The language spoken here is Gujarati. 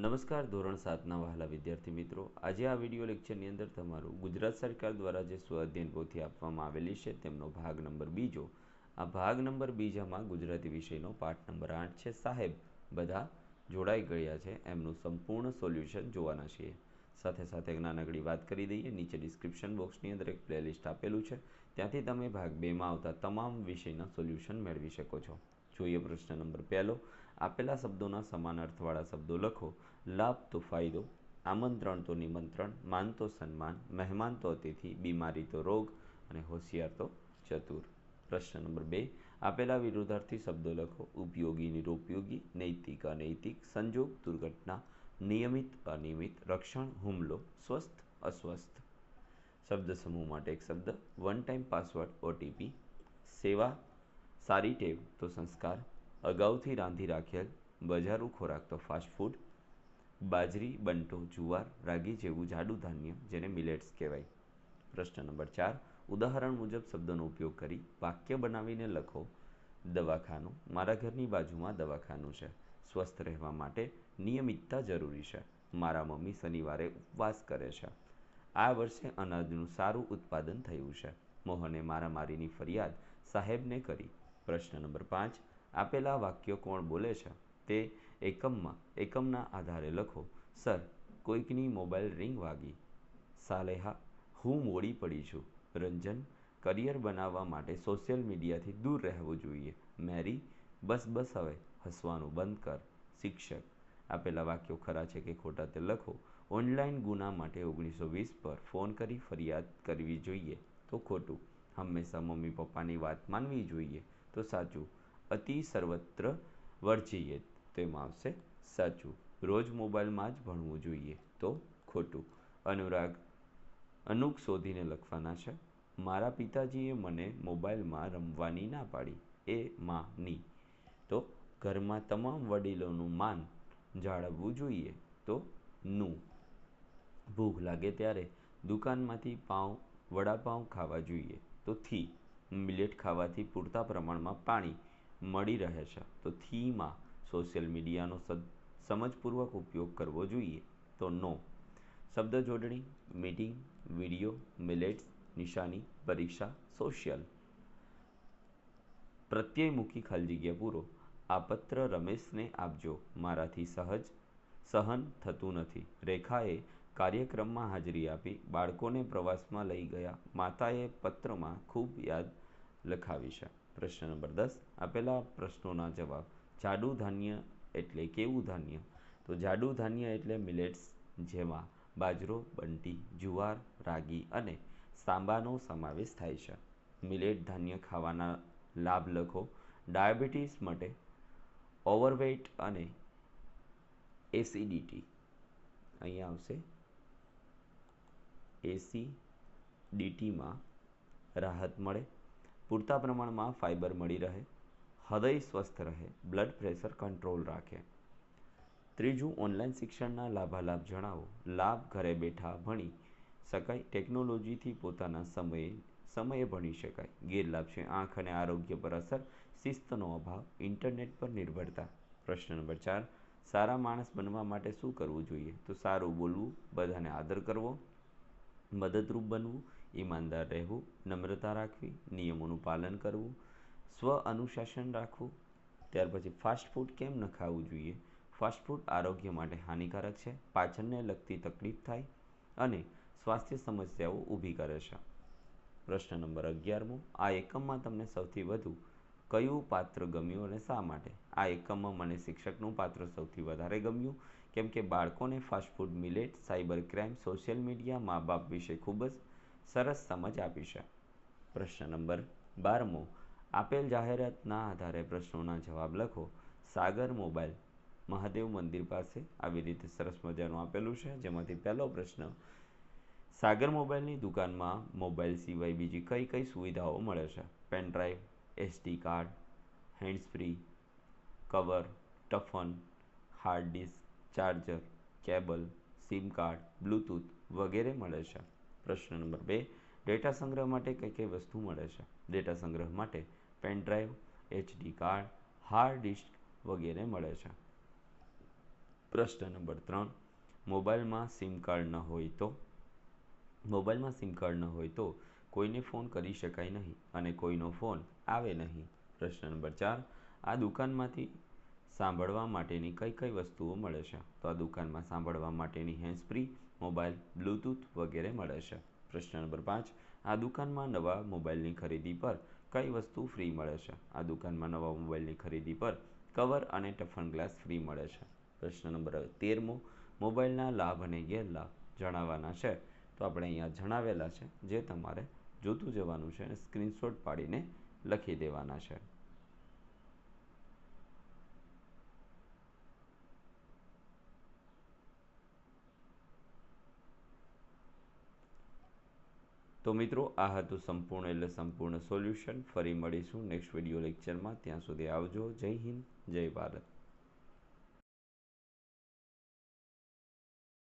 નમસ્કાર, ધોરણ સાતના વહાલા વિદ્યાર્થી મિત્રો. આજે આ વીડિયો લેક્ચરની અંદર તમારું ગુજરાત સરકાર દ્વારા જે સ્વઅધ્યયન પોથી આપવામાં આવેલી છે, તેમનો ભાગ નંબર બીજો આ ભાગ નંબર બીજામાં ગુજરાતી વિષયનો પાઠ નંબર આઠ છે. સાહેબ, બધા જોડાઈ ગયા છે, એમનું સંપૂર્ણ સોલ્યુશન જોવાના છીએ. સાથે સાથે નાનકડી વાત કરી દઈએ, નીચે ડિસ્ક્રિપ્શન બોક્સની અંદર એક પ્લેલિસ્ટ આપેલું છે. ત્યાંથી તમે ભાગ બેમાં આવતા તમામ વિષયના સોલ્યુશન મેળવી શકો છો. જોઈએ પ્રશ્ન નંબર પહેલો. આપેલા શબ્દોના સમાન અર્થવાળા શબ્દો લખો. લાભ તો ફાયદો, આમંત્રણ તો નિમંત્રણ, માન તો સન્માન, મહેમાન તો અતિથિ, બીમારી તો રોગ અને હોશિયાર તો ચતુર. પ્રશ્ન નંબર બે, આપેલા વિરોધાર્થી શબ્દો લખો. ઉપયોગી, નિરુપયોગી, નૈતિક, અનૈતિક, સંજોગ, દુર્ઘટના, નિયમિત, અનિયમિત, રક્ષણ, હુમલો, સ્વસ્થ, અસ્વસ્થ. શબ્દ સમૂહ માટે એક શબ્દ વન ટાઈમ પાસવર્ડ ઓટીપી સેવા, સારી ટેવ તો સંસ્કાર. અગાઉથી રાંધી રાખેલ બજારું ખોરાક તો ફાસ્ટ ફૂડ બાજરી, બંટો, જુવાર, રાગી જેવું જાડું ધાન્ય જેને મિલેટ્સ કહેવાય. પ્રશ્ન નંબર ચાર. ઉદાહરણ મુજબ શબ્દોનો ઉપયોગ કરી વાક્ય બનાવીને લખો. દવાખાનું મારા ઘરની બાજુમાં દવાખાનું છે. સ્વસ્થ રહેવા માટે નિયમિતતા જરૂરી છે. મારા મમ્મી શનિવારે ઉપવાસ કરે છે. આ વર્ષે અનાજનું સારું ઉત્પાદન થયું છે. મોહને મારામારીની ફરિયાદ સાહેબને કરી. પ્રશ્ન નંબર પાંચ. આપેલા વાક્યો કોણ બોલે છે? તે એકમમાં, એકમના આધારે લખો, સર, કોઈકની મોબાઈલ રિંગ વાગી. સાલેહા, હું મોડી પડી છું. રંજન, કરિયર બનાવવા માટે સોશિયલ મીડિયાથી દૂર રહેવું જોઈએ. મેરી, બસ બસ હવે, હસવાનું બંધ કર. શિક્ષક, આપેલા વાક્યો ખરા છે કે ખોટા તે લખો. ઓનલાઈન ગુના માટે ઓગણીસો વીસ પર ફોન કરી ફરિયાદ કરવી જોઈએ તો ખોટું. હંમેશા મમ્મી પપ્પાની વાત માનવી જોઈએ તો સાચું. અતિ સર્વત્ર તેમાં આવશે. સાચું. રોજ મોબાઈલમાં જ ભણવું જોઈએ. તો ખોટું. અનુરાગ, અનુક શોધીને લખવાના છે. મારા પિતાજીએ મને મોબાઈલમાં રમવાની ના પાડી. એ માની તો ઘરમાં તમામ વડીલોનું માન જાળવવું જોઈએ. તો નું. ભૂખ લાગે ત્યારે દુકાનમાંથી પાઉં, વડાપાઉં ખાવા જોઈએ. તો થી. મિલેટ ખાવાથી પૂરતા પ્રમાણમાં પાણી મળી રહે છે. તો થીમાં સોશિયલ મીડિયાનો સમજપૂર્વક ઉપયોગ કરવો જોઈએ. તો નો. શબ્દ જોડણી, મીટિંગ, વીડિયો, મિલેટ્સ, નિશાની, પરીક્ષા, સોશિયલ. પ્રત્યયમુખી ખાલી જગ્યા પૂરો. આ પત્ર રમેશને આપજો. મારાથી સહજ સહન થતું નથી. રેખાએ કાર્યક્રમમાં હાજરી આપી બાળકોને પ્રવાસમાં લઈ ગયા. માતાએ પત્રમાં ખૂબ યાદ લખાવી છે. પ્રશ્ન નંબર દસ. આપેલા પ્રશ્નોના જવાબ. જાડુ ધાન્ય એટલે કેવું ધાન્ય? તો જાડુ ધાન્ય એટલે મિલેટ્સ, જેમાં બાજરો, બંટી, જુવાર, રાગી અને સાંબાનો સમાવેશ થાય છે. મિલેટ ધાન્ય ખાવાના લાભ લખો. ડાયાબિટીસ માટે ઓવરવેટ અને એસિડિટી. અહીંયા આવશે. એસિડિટીમાં રાહત મળે. પૂરતા પ્રમાણમાં ફાઇબર મળી રહે. હૃદય સ્વસ્થ રહે બ્લડ પ્રેશર કંટ્રોલ રાખે. ત્રીજું ઓનલાઈન શિક્ષણના લાભાલાભ જણાવો. લાભ ઘરે બેઠા ભણી શકાય ટેકનોલોજીથી પોતાના સમયે સમયે ભણી શકાય. ગેરલાભ છે, આંખ અને આરોગ્ય પર અસર, શિસ્તનો અભાવ ઇન્ટરનેટ પર નિર્ભરતા. પ્રશ્ન નંબર ચાર, સારા માણસ બનવા માટે શું કરવું જોઈએ? તો સારું બોલવું, બધાને આદર કરવો, મદદરૂપ બનવું, ઈમાનદાર રહેવું, નમ્રતા રાખવી, નિયમોનું પાલન કરવું સ્વ અનુશાસન રાખવું, ત્યાર પછી ફાસ્ટ ફૂડ કેમ ન ખાવું જોઈએ? ફાસ્ટ ફૂડ આરોગ્ય માટે હાનિકારક છે, પાચનને લગતી તકલીફ થાય અને સ્વાસ્થ્ય સમસ્યાઓ ઊભી કરે છે. પ્રશ્ન નંબર અગિયારમો, આ એકમમાં તમને સૌથી વધુ કયું પાત્ર ગમ્યું અને શા માટે? આ એકમમાં મને શિક્ષકનું પાત્ર સૌથી વધારે ગમ્યું, કેમ કે બાળકોને fast food millet cyber crime social media મા બાપ વિશે ખૂબ જ સરસ સમજ આપી છે. પ્રશ્ન નંબર બારમો આપેલ જાહેરાતના આધારે પ્રશ્નોના જવાબ લખો. સાગર મોબાઈલ. મહાદેવ મંદિર પાસે આવી રીતે સરસ મજાનું આપેલું છે. જેમાંથી પહેલો પ્રશ્ન, સાગર મોબાઈલની દુકાનમાં મોબાઈલ સિવાય બીજી કઈ કઈ સુવિધાઓ મળે છે? Pen drive, SD card, hands free, cover, toughen, hard disk, charger, cable, SIM card, Bluetooth વગેરે મળે છે. પ્રશ્ન નંબર બે ડેટા સંગ્રહ માટે કઈ કઈ વસ્તુ મળે છે? ડેટા સંગ્રહ માટે pen drive, HD card, hard disk વગેરે મળે છે. પ્રશ્ન નંબર ત્રણ. મોબાઈલમાં સિમ કાર્ડ ન હોય તો? મોબાઈલમાં સિમ કાર્ડ ન હોય તો કોઈને ફોન કરી શકાય નહીં અને કોઈનો ફોન આવે નહીં. પ્રશ્ન નંબર ચાર. આ દુકાનમાંથી સાંભળવા માટેની કઈ કઈ વસ્તુઓ મળે છે? તો આ દુકાનમાં સાંભળવા માટેની હેન્ડસ્પ્રી મોબાઈલ બ્લૂટૂથ વગેરે મળે છે. પ્રશ્ન નંબર પાંચ. આ દુકાનમાં નવા મોબાઈલની ખરીદી પર કઈ વસ્તુ ફ્રી મળે છે? આ દુકાનમાં નવા મોબાઈલની ખરીદી પર કવર અને ટફન ગ્લાસ ફ્રી મળે છે. પ્રશ્ન નંબર તેરમો. મોબાઈલના લાભ અને ગેરલાભ જણાવવાના છે. તો આપણે અહીંયા જણાવેલા છે, જે તમારે જોતું જવાનું છે અને સ્ક્રીનશોટ પાડીને લખી દેવાના છે. તો મિત્રો, આ હતું સંપૂર્ણ એટલે સંપૂર્ણ સોલ્યુશન ફરી મળીશું નેક્સ્ટ વીડિયો લેક્ચરમાં ત્યાં સુધી આવજો. જય હિન્દ. જય ભારત.